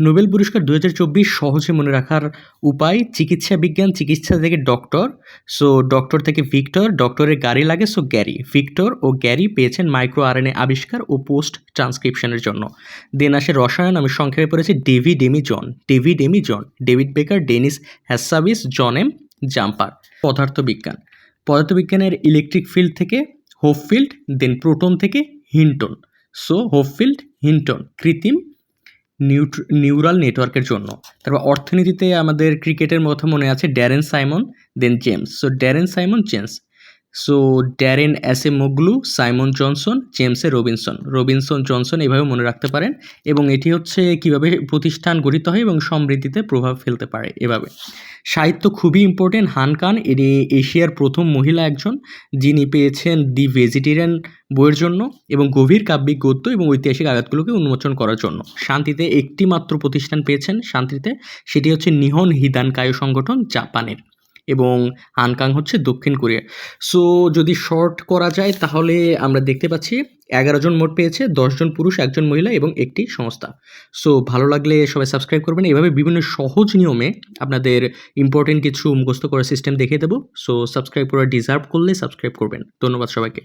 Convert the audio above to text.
Nobel পুরস্কার দু হাজার চব্বিশ সহজে মনে রাখার উপায় চিকিৎসা বিজ্ঞান, চিকিৎসা থেকে ডক্টর। সো ডক্টর থেকে ভিক্টর, ডক্টরের গাড়ি লাগে সো গ্যারি ভিক্টর ও গ্যারি পেয়েছেন মাইক্রো আরএনএ আবিষ্কার ও পোস্ট ট্রান্সক্রিপশনের জন্য। দেন আসে রসায়ন, আমি সংক্ষেপে পড়েছি, David Amy John David Amy John David Baker, Dennis Hassabis, John M Jumper. পদার্থবিজ্ঞান। পদার্থবিজ্ঞানের ইলেকট্রিক ফিল্ড থেকে হোপ ফিল্ড দেন প্রোটন থেকে Hinton so Hopfield Hinton কৃত্রিম নিউরাল নেটওয়ার্কের জন্য। তারপর অর্থনীতিতে আমাদের ক্রিকেটের মতো মনে আছে Darren Simon then James so Darren Simon James so Darren Acemoglu Simon Johnson জেমসে Robinson Robinson Johnson এভাবে মনে রাখতে পারেন এবং এটি হচ্ছে কীভাবে প্রতিষ্ঠান গঠিত হয় এবং সমৃদ্ধিতে প্রভাব ফেলতে পারে এভাবে। সাহিত্য খুবই ইম্পর্টেন্ট হান কান এটি এশিয়ার প্রথম মহিলা একজন, যিনি পেয়েছেন দি ভেজিটেরিয়ান বইয়ের জন্য এবং গভীর কাব্যিক গদ্য এবং ঐতিহাসিক আঘাতগুলোকে উন্মোচন করার জন্য। শান্তিতে একটি মাত্র প্রতিষ্ঠান পেয়েছেন শান্তিতে, সেটি হচ্ছে নিহন হিদান কায়ু সংগঠন জাপানের। এবং আনকাং হচ্ছে দক্ষিণ কোরিয়া। সো যদি শর্ট করা যায়, তাহলে আমরা দেখতে পাচ্ছি এগারো জন মোট পেয়েছে দশজন পুরুষ, একজন মহিলা এবং একটি সংস্থা। সো ভালো লাগলে সবাই সাবস্ক্রাইব করবেন। এভাবে বিভিন্ন সহজ নিয়মে আপনাদের ইম্পর্টেন্ট কিছু মুখস্থ করার সিস্টেম দেখিয়ে দেবো। সো সাবস্ক্রাইব করা ডিজার্ভ করলে সাবস্ক্রাইব করবেন। ধন্যবাদ সবাইকে।